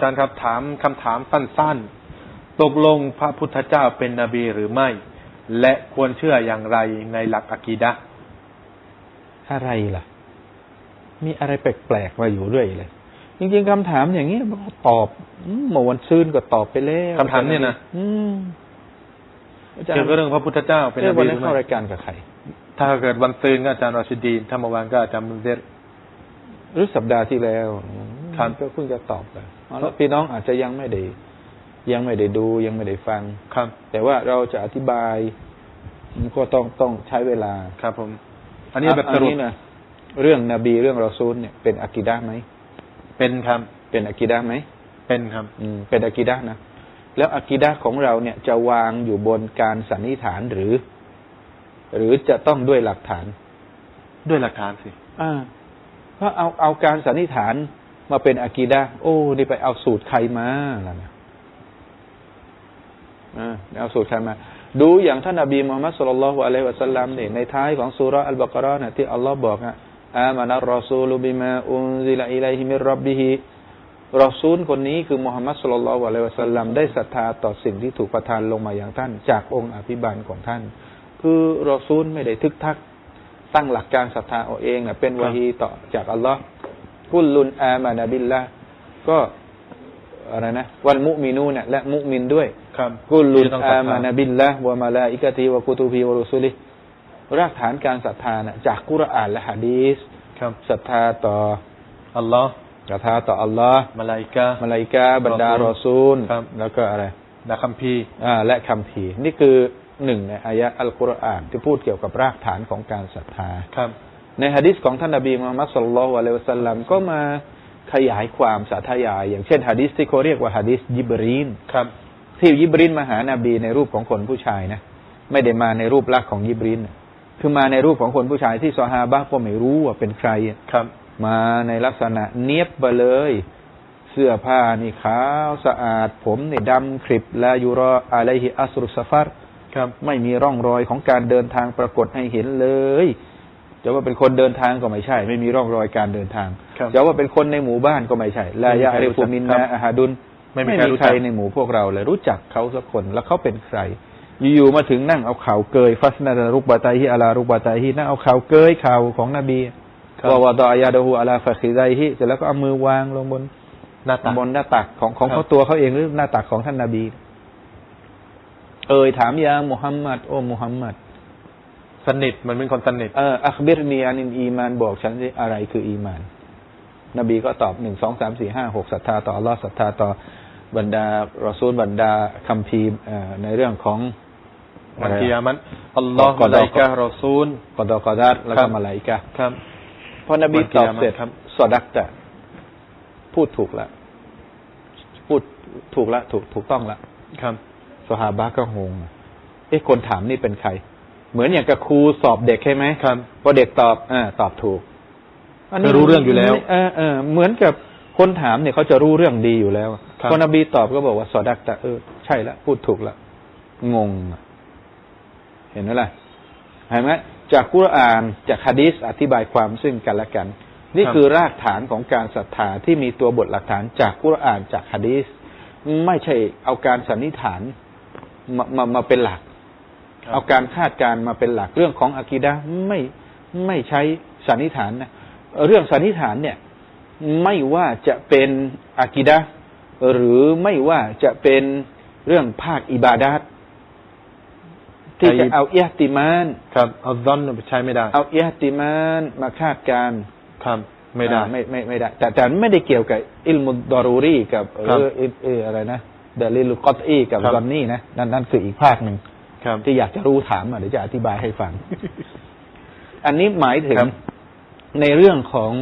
อาจารย์ครับถามคำถามสั้นๆ ตกลงพระพุทธเจ้าเป็นนบีหรือไม่ และควรเชื่ออย่างไรในหลักอะกีดะห์อะไรล่ะ มีอะไรแปลกๆมาอยู่เรื่อยเลย จริงๆคำถามอย่างนี้มันก็ตอบอืมเมื่อวันซืนก็ตอบไปแล้วคำถามเนี่ยนะอืมอาจารเกี่ยวกับย์เรื่องพระพุทธเจ้าเป็นนเรื่องบีวันหนี้รือเข้าไม่รายการกับใครถ้าเกิดวันซืนก็อาจารย์รอชิดีนถ้าเมื่อวานก็อาจารย์มุนเซรหรือสัปดาห์ที่แล้ว ครับก็เพิ่งจะตอบไปแล้วพี่น้องอาจจะยังไม่ได้ยังไม่ได้ดูยังไม่ได้ฟังครับ แต่ว่าเราจะอธิบายมันก็ต้องต้องใช้เวลาครับ ผม อันนี้แบบสรุปนะเรื่องนบีเรื่องรอซูลเนี่ยเป็นอากิดะห์ไหมเป็นครับเป็นอากิดะห์ไหมเป็นครับ อืม เป็นอากิดะห์นะแล้วอากิดะห์ของเราเนี่ยจะวางอยู่บนการสันนิษฐานหรือ หรือจะต้องด้วยหลักฐาน ด้วยหลักฐานสิอ่าเพราะเอาเอาการสันนิษฐาน มาเป็นอากีดะโอ้นี่ไปเอาสูตรใครมาล่ะนะอ่าเอาสูตรใครมา ดูอย่างท่านนบีมุฮัมมัดสุลลัลลอฮุอะลัยฮิวะสัลลัมเนี่ยในท้ายของสุราอัลบากราะห์นะที่อัลลอฮ์บอกอะอามานัรรอซูลบิมาอุนซิลอิลัยฮิมิรับบิฮิรอซูลคนนี้คือมุฮัมมัดสุลลัลลอฮุอะลัยฮิวะสัลลัมได้ศรัทธาต่อสิ่งที่ถูกประทานลงมาอย่างท่าน จากองค์อภิบาลของท่าน คือรอซูลไม่ได้ทึกทักตั้งหลักการศรัทธาเอาเองนะเป็นวะฮีต่อจากอัลลอฮ์ กุลลุนอามานาบิลละก็อะไรนะวันมุมินูเนี่ยและมุมินด้วยครับกุลลุนที่ต้องศรัอาทธมานาบิลละวะมาลาอิกะตีวะกุตูฟีวะรุสุลิรากฐานการศรัทธานะจากกุรอานและฮะดีสครับศรัทธาต่ออัลลอฮ์ศรัทธาต่ออัลลอฮ์มาลาอิกะห์มาลาอิกาบรรดารอซูลครับแล้วก็อะไรนักคัมภีร์อ่าและคำพีร์นี่คือหนึ่งในอายะอัลกุรอานที่พูดเกี่ยวกับรากฐานของการศรัทธาครับ ในฮะดิษของท่านนบีมุฮัมมัดสุลลัลลอฮุอะลัยฮิวะสัลลัมก็มาขยายความสาธยาย อย่างเช่นฮะดิษที่เขาเรียกว่าฮะดิษยิบรีนครับ ที่ยิบรีนมาหานาบีในรูปของคนผู้ชายนะไม่ได้มาในรูปลักษณ์ของยิบรีนนะคือมาในรูปของคนผู้ชายที่ซอฮาบะห์ก็ไม่รู้ว่าเป็นใครครับ มาในลักษณะเนียบไปเลย เสื้อผ้านี่ขาวสะอาด ผมนี่ดำคริบลายูรออะลัยฮิอัสรุสฟัรครับ ไม่มีร่องรอยของการเดินทางปรากฏให้เห็นเลย จะว่าเป็นคนเดินทางก็ไม่ใช่ ไม่มีร่องรอยการเดินทางครับจะว่าเป็นคนในหมู่บ้านก็ไม่ใช่ลายะไม่มีใครเรรู้จัฟูกมินครันาบอาฮาดุนไม่มีใครรู้จักใครในหมู่พวกเราเลยรู้จักเขาสักคนแล้วเขาเป็นใคร อยู่ๆมาถึงนั่งเอาเข่าเกยฟัสนาดารุกบาตาฮิอาลารุกบาตาฮินั่งเอาเข่าเกยเข่าของนบีครับวาวาดอยาดะฮูอาลาฟะคิไดฮิเสร็จแล้วก็เอามือวางลงบนหน้าตาบนหน้าตักของของครับเขาตัวเขาเองหรือหน้าตักของท่านนาบี เอ่ยถามยามุฮัมมัดโอ้มุฮัมมัด สนิทมันเป็นคนสนิทเอออัคบิรนีอานินอีมานบอกฉันสิอะไรคืออีมาน นบีก็ตอบหนึ่งสองสามสี่ห้าหกศรัทธาต่ออัลลอฮ์ศรัทธาต่อบรรดารอซูลบรรดาคัมภีร์เอ่อในเรื่องของวันกิยามันอัลลอฮ์กอมาดอลาอิกะห์รอซูลกอดอกอดัดแล้วครัก็บมาลาอิกะห์ครับพอนบีวันกิตอบยามัตเสร็จครับสอดักจะพูดถูกแล้วพูดถูกแล้วถูกถูกต้องแล้วครับสหาบะก็งงเอ๊ะคนถามนี่เป็นใคร เหมือนอย่างกับครูสอบเด็กใช่ไหมครับพอเด็กตอบอ่าตอบถูกคือรู้เรื่องอยู่แล้ว เออเออเหมือนกับคนถามเนี่ยเขาจะรู้เรื่องดีอยู่แล้วครับพอนบีตอบก็บอกว่าสอดักแต่เออใช่ละพูดถูกละงงอะเห็นไหมล่ะเห็นไหมจากกุรอานจากฮะดีษอธิบายความซึ่งกันและกัน นี่คือรากฐานของการศรัทธาที่มีตัวบทหลักฐานจากกุรอานจากฮะดีษไม่ใช่เอาการสันนิษฐานมามามาเป็นหลักครับ เอาการคาดการณ์มาเป็นหลักเรื่องของอะกีดะห์ไม่ไม่ใช้สันนิษฐานนะเรื่องสันนิษฐานเนี่ย ไม่ว่าจะเป็นอะกีดะห์หรือไม่ว่าจะเป็นเรื่องภาคอิบาดาตที่จะเอาเอียติมานครับเอาซอนใช้ไม่ได้ เอาเอียติมานมาคาดการณ์ครับไม่ได้อ่าไม่ไม่ไม่ได้ แต่แต่ไม่ได้เกี่ยวกับอิลมุดดอรูรีกับเอครับอเออเอออะไรนะเดลิลุกอตอีกับครับซอนนี่นะนั่นนั่นคืออีกภาคหนึ่ง ครับที่อยากจะรู้ถามอะเดี๋ยวจะอธิบายให้ฟัง อันนี้หมายถึงครับในเรื่องของ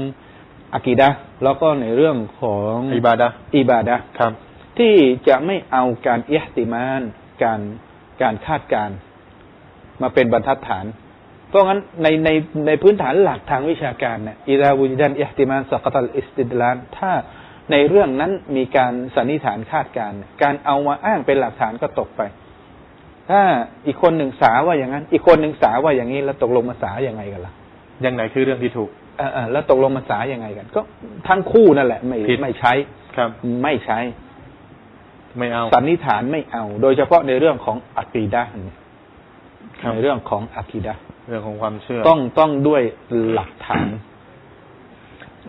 อะกีดะห์แล้วก็ในเรื่องของอิบาดะห์อิบาดะห์ครับ ที่จะไม่เอาการอิห์ติมานการการคาดการณ์มาเป็นบรรทัดฐาน เพราะงั้นในในในพื้นฐานหลักทางวิชาการเนี่ยอิดาวุจดันอิห์ติมานสักตัลอิสติดลานถ้าในเรื่องนั้นมีการสันนิษฐานคาดการณ์เนี่ยการเอามาอ้างเป็นหลักฐานก็ตกไป ถ้าอีกคนหนึ่งสาว่าอย่างนั้น อีกคนหนึ่งสาว่าอย่างนี้แล้วตกลงมาสาอย่างไงกันล่ะยังไหนคือเรื่องที่ถูกเออเออแล้วตกลงมันสายยังไงกัน ก็ทั้งคู่นั่นแหละ ไม่ผิดไม่ใช้ครับ ไม่ใช้ ไม่เอาสันนิษฐานไม่เอา โดยเฉพาะในเรื่องของอะกีดะห์เนี่ยครับในเรื่องของอะกีดะห์เรื่องของความเชื่อ ต้องต้องด้วยหลักฐาน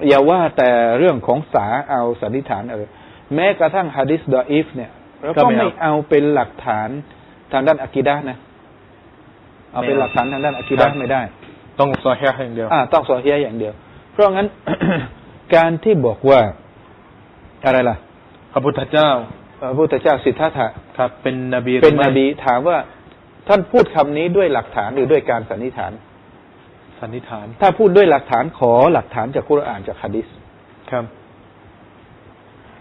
อย่าว่าแต่เรื่องของสาเอาสันนิษฐานเออแม้กระทั่งฮะดิษดออีฟเนี่ยเราก็ก็ไม่ไม่เอาเอาเป็นหลักฐาน ทางด้านอะกีดะห์นะเอาเป็นไม่เอาหลักฐานทางด้านอะกีดะห์ไม่ได้ ต้องซอฮีฮ์อย่างเดียวอ่าต้องซอฮียะห์อย่างเดียว เพราะงั้นการที่บอกว่าอะไรล่ะพระพุทธเจ้าพระพุทธเจ้าสิทธัตถะครับ เป็นนบีหรือเป็นนไม่บีถามว่าท่านพูดคำนี้ด้วยหลักฐานหรือด้วยการสันนิษฐาน สันนิษฐาน ถ้าพูดด้วยหลักฐานขอหลักฐานจากคุรอานจากฮะดิษครับ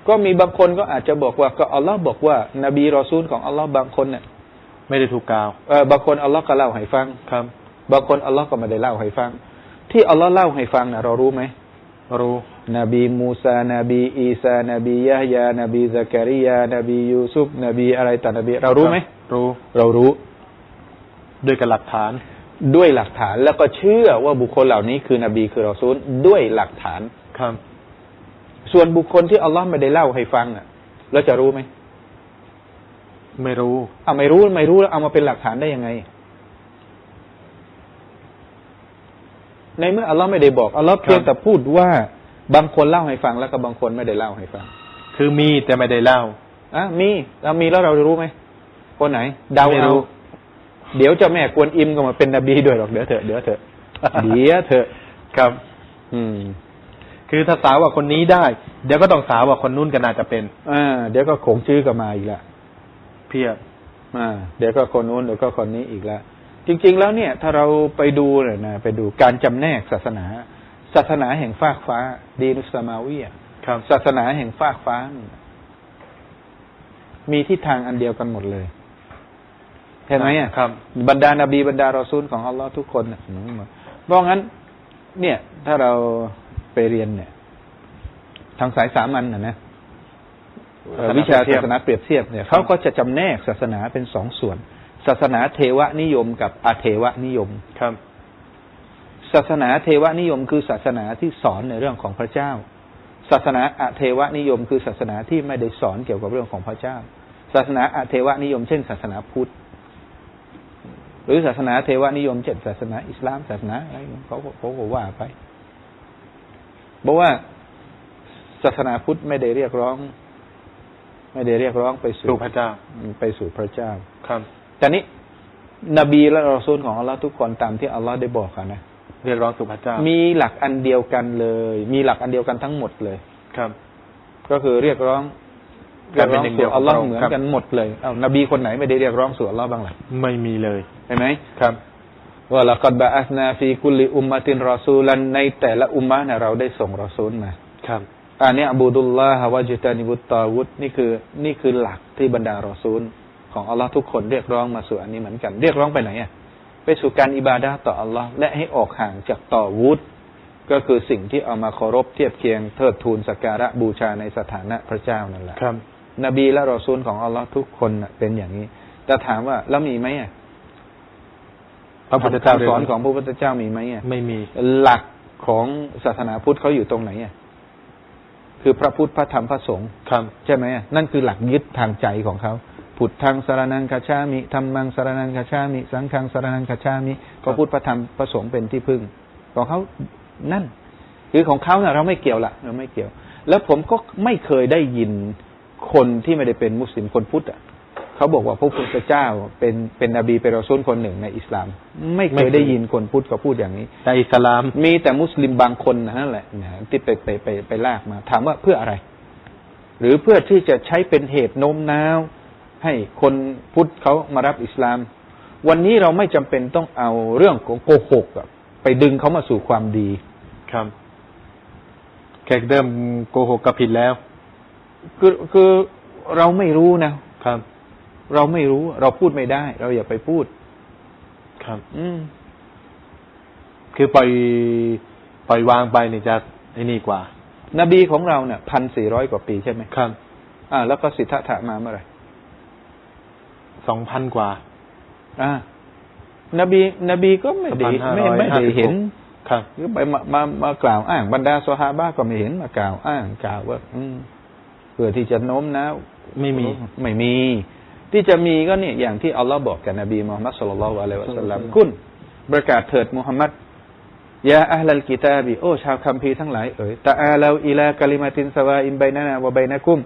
ก็มีบางคนก็อาจจะบอกว่าก็อัลลอฮ์บอกว่า นบีรอซูลของอัลลอฮ์บางคนเนี่ย ไม่ได้ถูกกล่าวเออบางคนอัลลอฮ์ก็เล่าให้ฟังครับ บางคนอัลลอฮ์ก็ไม่ได้เล่าให้ฟัง ที่อัลลอฮ์เล่าให้ฟังนะเรารู้ไหมรู้ นบีมูซา นบีอีสานบียะฮยา นบีซะกะริยา นบียูซุฟนบีอะไรต่างนบี เรารู้ไหมคบรู้ เรารู้ ด้วยกับหลักฐาน ด้วยหลักฐานแล้วก็เชื่อว่าบุคคลเหล่านี้คือนบีคือรอซูลด้วยหลักฐานครับ ส่วนบุคคลที่อัลลอฮ์ไม่ได้เล่าให้ฟังอะเราจะรู้ไหม ไม่รู้เอาไม่รู้ไม่รู้แล้วเอามาเป็นหลักฐานได้ยังไง ในเมื่ออัลลอฮ์ไม่ได้บอกอัลลอฮ์เพียงแต่พูดว่าบางคนเล่าให้ฟังแล้วก็บางคนไม่ได้เล่าให้ฟัง คือมีแต่ไม่ได้เล่าอะมีเรามีแล้วเรารู้ไหมคนไหนเดาไม่เอารู้เดี๋ยวเจ้าแม่กวนอิมก็มาเป็นนบีด้วยหรอกเดี๋ยวเถอะเดี๋ยวเถอะเดี๋ยวเถอะครับ อืม คือถ้าสาวว่าคนนี้ได้ เดี๋ยวก็ต้องสาวว่าคนนู้นก็น่าจะเป็นอ่าเดี๋ยวก็ขงชื่อก็มาอีกแล้ว เพียบอ่าเดี๋ยวก็คนนู้นเดี๋ยวก็คนนี้อีกแล้วจริง ๆ แล้วเนี่ย ถ้าเราไปดูเนี่ยนะไปดูการจำแนกศาสนา ศาสนาแห่งฟากฟ้า ดีนุสลามาวียครับศาสนาแห่งฟากฟ้านี่มีทิศทางอันเดียวกันหมดเลยเห็นไหมอะครับ บรรดานาบีบรรดารอซูลของอัลลอฮ์ทุกคนน่ะเหมือนหมดเพราะงั้น เนี่ย ถ้าเราไปเรียนเนี่ย ทางสายสามัญนะนะเอ่อ วิชาศาสนาเปรียบเทียบเนี่ยเขาก็จะจำแนกศาสนาเป็นสองส่วน ศาสนาเทวนิยมกับอาเทวนิยมครับ ศาสนาเทวนิยมคือศาสนาที่สอนในเรื่องของพระเจ้า ศาสนาอเทวนิยม คือศาสนาที่ไม่ได้สอนเกี่ยวกับเรื่องของพระเจ้า ศาสนาอเทวนิยม เช่น ศาสนาพุทธหรือศาสนาเทวนิยมเช่นศาสนาอิสลามศาสนาอะไรเขาก็เขาก็ว่าไปบอกว่าศาสนาพุทธไม่ได้เรียกร้อง ไม่ได้เรียกร้องไปสู่สู่พระเจ้า ไปสู่พระเจ้า ครับ แต่นี้ นบีและรอซูลของอัลลอฮ์ทุกคนตามที่อัลลอฮ์ได้บอกอะนะเรียกร้องสู่พระเจ้า มีหลักอันเดียวกันเลย มีหลักอันเดียวกันทั้งหมดเลย ครับ ก็คือเรียกร้องเรีกายรกเป็ร้นองหนึ่งเดีสู่ยวอัลลอฮ์ของพระองค์เหมือนครับกันหมดเลยเอ้านบีคนไหนไม่ได้เรียกร้องสู่อัลลอฮ์บ้างล่ะไม่มีเลยเห็นไหมครับว่าละกัดบะอัสนาฟีกุลิอุมมะตินรอซูลันในแต่ละอุมมะเนี่ยเราได้ส่งรอซูลมา ครับ อันนี้อับูดุลลาฮ์วะจิตานิบุตตาวุฒนี่คือ นี่คือหลักที่บรรดารอซูล ของอัลลอฮ์ทุกคนเรียกร้องมาสู่อันนี้เหมือนกัน เรียกร้องไปไหนอะไปสู่การอิบาดะห์ต่ออัลลอฮ์และให้ออกห่างจากต่อวุฒก็คือสิ่งที่เอามาเคารพเทียบเคียงเทิดทูนสักการะบูชาในสถานะพระเจ้านั่นแหละครับ นบีและรอซูลของอัลลอฮ์ทุกคนน่ะเป็นอย่างนี้แต่ถามว่าแล้วมีไหมอะพระพุทธเจ้าคำสอนของพระพุทธเจ้ามีไหมอะไม่มีหลักของศาสนาพุทธเขาอยู่ตรงไหนอะ คือพระพุทธพระธรรมพระสงฆ์ครับใช่ไหมอะนั่นคือหลักยึดทางใจของเขาพุทธังสารนังคาชามิธรรมังสารนังคาชามิ สังฆังสารนังคาชามิพระพุทธพระธรรมพระสงฆ์เป็นที่พึ่งของเขานั่น คือของเขาเนี่ยเราไม่เกี่ยวละเราไม่เกี่ยว แล้วผมก็ไม่เคยได้ยินคนที่ไม่ได้เป็นมุสลิมคนพุทธอะ เขาบอกว่าพระพุทธเจ้าเป็นเป็นนบีเป็นรอซูลคนหนึ่งในอิสลาม ไม่เคยได้ยินคนพุทธเขาพูดอย่างนี้แต่อิสลาม มีแต่มุสลิมบางคนนั่นแหละนะที่ไปไปไปไปลากมา ถามว่าเพื่ออะไร หรือเพื่อที่จะใช้เป็นเหตุโน้มน้าว ให้คนพุทธเขามารับอิสลาม วันนี้เราไม่จำเป็นต้องเอาเรื่องของโกหกอะไปดึงเขามาสู่ความดีครับแขกเดิมโกหกก็ผิดแล้ว คือคือเราไม่รู้นะครับ เราไม่รู้ เราพูดไม่ได้ เราอย่าไปพูด ครับ อืม คือปล่อยปล่อยวางไปนี่จะไอ้นี่กว่า นบีของเราเนี่ยพันสี่ร้อยกว่าปีใช่ไหมครับ อ่า แล้วก็สิทธัตถะมาเมื่อไหร่สองพันกว่า อ่านบี นบีก็ไม่ได้1,556ไม่ไม่ได้เห็นครับหรือไปมามามากล่าวอ้างบรรดาซอฮาบะก็ไม่เห็นมากล่าวอ้างกล่าวว่า อืมเพื่อที่จะโน้มน้าวไม่มีไม่มี ที่จะมีก็เนี่ยอย่างที่อัลลอฮ์บอกกับนบีมุฮัมมัดสุลลัลอะลัยฮิวะสัลลัมอืมคุณประกาศเถิดมุฮัมมัดยาอัลลัลกิตาบีโอ้ชาวคัมภีร์ทั้งหลายเอ๋ยตะอาลาอิลากะลิมาตินสวาอินไบนานาวะไบนะกุม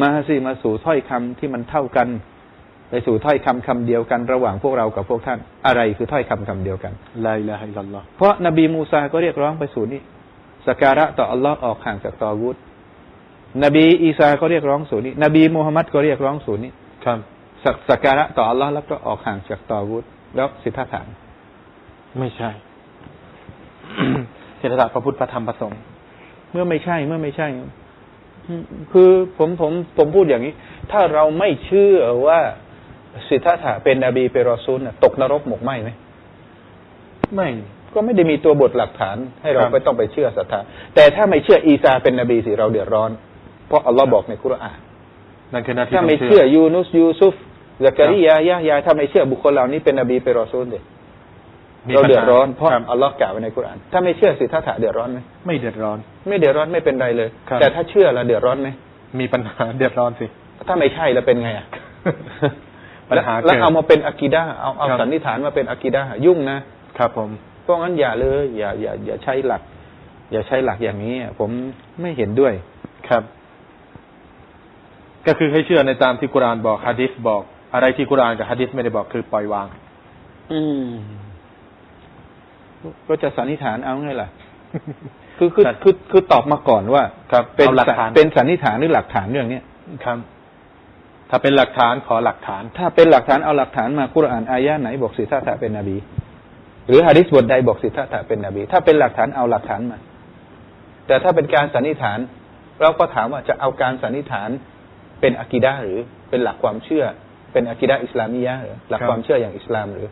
มาสิมาสู่ถ้อยคำที่มันเท่ากัน ไปสู่ถ้อยคำคำเดียวกันระหว่างพวกเรากับพวกท่าน อะไรคือถ้อยคำคำเดียวกันลาอิลาฮะอิลลัลลอฮ์เพราะนบีมูซาก็เรียกร้องไปสู่นี้สกการะต่ออัลลอฮ์ออกห่างจากตอวุฒนบีอีสาก็เรียกร้องสู่นี้นบีมูฮัมมัดก็เรียกร้องสู่นี้ครับ สักสักการะต่ออัลลอฮ์แล้วก็ออกห่างจากตอวุฒแล้วสิทธาฐาน ไม่ใช่เศรษฐศาสตร์พระพุทธพระธรรมพระสงฆ์เมื่อไม่ใช่ เมื่อไม่ใช่ คือผมผมผมพูดอย่างนี้ ถ้าเราไม่เชื่อว่าสิทธาถะเป็นนบีเป็นรอซูลน่ะตกนรกหมกไหมไหมไม่ก็ไม่ได้มีตัวบทหลักฐาน ให้เราครับไม่ต้องไปเชื่อศรัทธาแต่ถ้าไม่เชื่ออีซาเป็นนบีสิเราเดือดร้อน เพราะอัลลอฮ์บอกในคุรอานนั่นคือหน้าที่ถ้าต้งไม่เชื่อยูนุสยูซุฟ ซักริยายะยาถ้าไม่เชื่อบุคคลเหล่านี้เป็นนบีเป็นรอซูลเด็มีเราปัญหเดือดร้อนเพราะคบอัลลอฮ์กล่าวไว้ในคุรอานถ้าไม่เชื่อสิทธาถะเดือดร้อนไหมไม่เดือดร้อน ไม่เดือดร้อนไม่เป็นไรเลยครับแต่ถ้าเชื่อแล้วเดือดร้อนไหมมีปัญหาเดือดร้อนสิ ถ้าไม่ใช่แล้วเป็นไงอะปัญหาแล้วเกิดเอามาเป็นอะกีดาเอาเอาครับสันนิษฐานมาเป็นอะกีดายุ่งนะครับผมเพราะงั้นอย่าเลย อย่าอย่าอย่าใช้หลัก อย่าใช้หลักอย่างนี้อะผมไม่เห็นด้วยครับ ก็คือให้เชื่อในตามที่กุรอานบอกฮะดิษบอก อะไรที่กุรอานกับฮะดิษไม่ได้บอกคือปล่อยวาง อืม ก็จะสันนิษฐานเอาไงล่ะ คือคือครับคือคือตอบมาก่อนว่าครับเป็นเอาหลักฐานเป็นสันนิษฐานหรือหลักฐานเรื่องเนี้ยครับถ้าเป็นหลักฐานขอหลักฐาน ถ้าเป็นหลักฐานเอาหลักฐานมากุรอานอายะไหนบอกสิทธาถะเป็นนบี หรือฮะดิษบทใดบอกสิทธาถะเป็นนบี ถ้าเป็นหลักฐานเอาหลักฐานมา แต่ถ้าเป็นการสันนิษฐาน เราก็ถามว่าจะเอาการสันนิษฐานเป็นอะกีดะห์หรือเป็นหลักความเชื่อ เป็นอะกีดะห์อิสลามียะห์หรือหลักครับความเชื่ออย่างอิสลามหรือ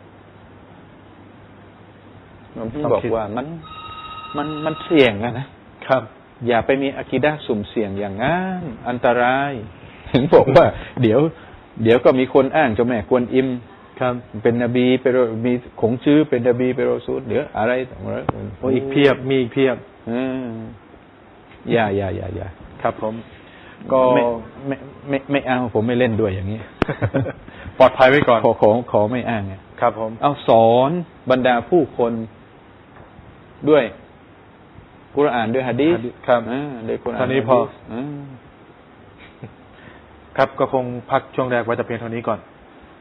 ผมถึงต้องบอกคิดว่ามันมันมันเสี่ยงอะนะครับ อย่าไปมีอะกีดะห์สุ่มเสี่ยงอย่างนั้นอันตราย ถึงบอกว่า เดี๋ยว เดี๋ยวก็มีคนอ้างเจ้าแม่กวนอิมครับ เป็นนบีเป็นรมีขงชื่อเป็นนบีเป็นรอซูลเดี๋ยวอะไรต่างๆโอ้อีกเพียบมีอีกเพียบเอออย่าอย่าอย่าอย่าครับผม ก็ไม่ไม่ไม่ไม่เอาผมไม่เล่นด้วยอย่างนี้ ปลอดภัยไว้ก่อน ขอขอขอไม่อ้างไงครับ ผม เอาสอนบรรดาผู้คนด้วยกุรอานด้วยฮะดีษฮะดีษครับอ่าด้วยกุรอานตอนนี้พอฮะดีษอ่าครับก็คงพักช่วงแรกไว้แต่เพียงเท่านี้ก่อน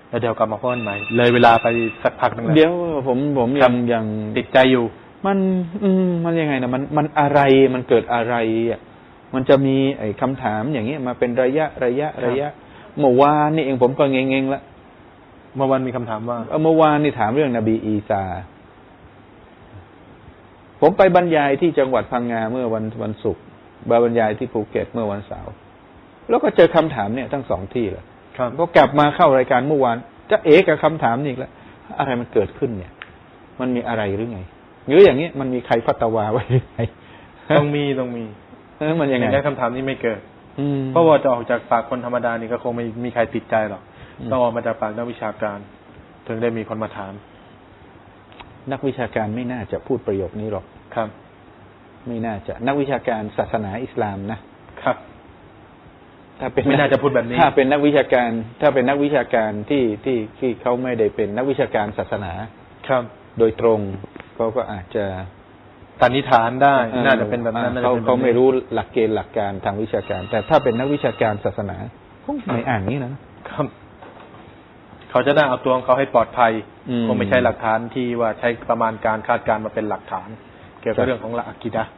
แล้วเดี๋ยวกลับมาพบกันใหม่เลยเวลาไปสักพักหนึงแล้วเดี๋ยวผมผมครัยับงยังติดใจอยู่ มัน อืมมันยังไงนะมันมันอะไรมันเกิดอะไรอะ มันจะมีไอ้คำถามอย่างเงี้ยมาเป็นระยะระยะระยะ เมื่อวานนี่เองผมก็เงงๆละเมื่อวันมีคำถามว่าเออเมื่อวานนี่ถามเรื่องนบีอีสาผมไปบรรยายที่จังหวัดพังงาเมื่อวันวันศุกร์บรรยายที่ภูเก็ตเมื่อวันเสาร์แล้วก็เจอคำถามเนี่ยทั้งสองที่เลยครับก็กลับมาเข้ารายการเมื่อวานจะเอะกับคำถามนี่อีกแล้วอะไรมันเกิดขึ้นเนี่ย มันมีอะไรหรือไงหรืออย่างนี้มันมีใครฟัตวาไว้หรือไงต้องมีต้องมี เออมันยังไงอย่างนั้นคำถามนี้ไม่เกิดอืมเพราะว่าจะออกจากปากคนธรรมดานี่ก็คงไม่มีใครติดใจหรอกอืมต้องออกมาจากปากนักวิชาการ ถึงได้มีคนมาถาม นักวิชาการไม่น่าจะพูดประโยคนี้หรอกครับ ไม่น่าจะ นักวิชาการศาสนาอิสลามนะครับ ถ้าเป็นไม่น่าจะพูดแบบนี้ ถ้าเป็นนักวิชาการ ถ้าเป็นนักวิชาการที่ที่ที่เขาไม่ได้เป็นนักวิชาการศาสนา ครับ โดยตรงเขาก็อาจจะ สันนิษฐานได้อ่อน่าจะเป็นแบบนั้นน่าจะเขาเป็นแบบนี้เขาไม่รู้หลักเกณฑ์หลักการทางวิชาการ แต่ถ้าเป็นนักวิชาการศาสนาคงไม่อ่านนี้นะครับเขาจะได้เอาตัวของเขาให้ปลอดภัยอืมคงไม่ใช่หลักฐานที่ว่าใช้ประมาณการคาดการณ์มาเป็นหลักฐาน เกี่ยวกับครับเรื่องของหลักอะกีดะห์